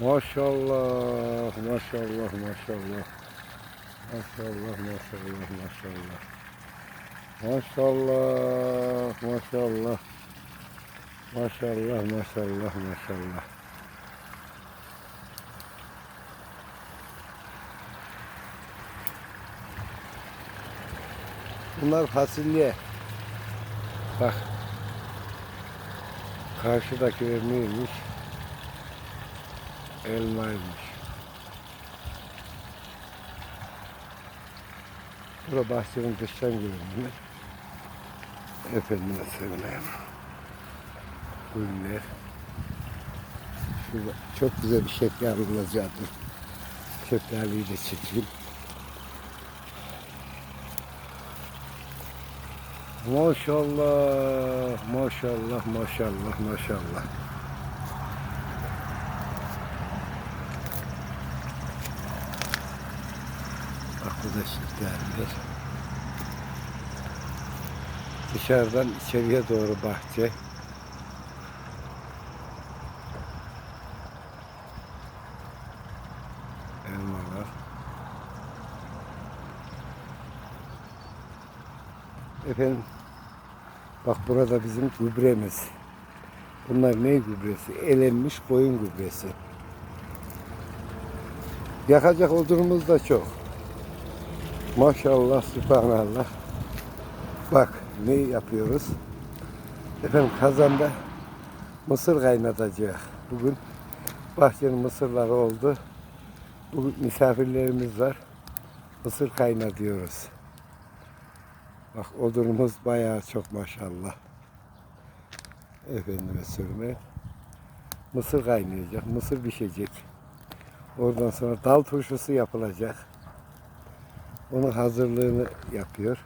Maşallah, maşallah, maşallah. Maşallah, maşallah, maşallah. Maşallah, maşallah. Maşallah, maşallah, maşallah. Bunlar fasulye. Bak. Karşıdakiler neymiş? Elmaymış. Bura bahçenin dıştan görünüyor. Efendime söyleyeyim. Güller. Şurada çok güzel bir şeker bulacaktım. Şekerliği de çekeyim. Maşallah, maşallah, maşallah, maşallah. Şekerler. Dışarıdan içeriye doğru bahçe. Elmalar. Efendim Bak burada bizim gübremiz. Bunlar ne gübresi? Elenmiş koyun gübresi. Yakacak odunumuz da çok. Maşallah, subhanallah. Bak ne yapıyoruz? Efendim kazanda mısır kaynatacak. Bugün bahçenin mısırları oldu. Bugün misafirlerimiz var. Mısır kaynatıyoruz. Bak odunumuz bayağı çok maşallah. Efendime söyleyeyim. Mısır kaynayacak, mısır pişecek. Oradan sonra dal turşusu yapılacak. Onun hazırlığını yapıyor.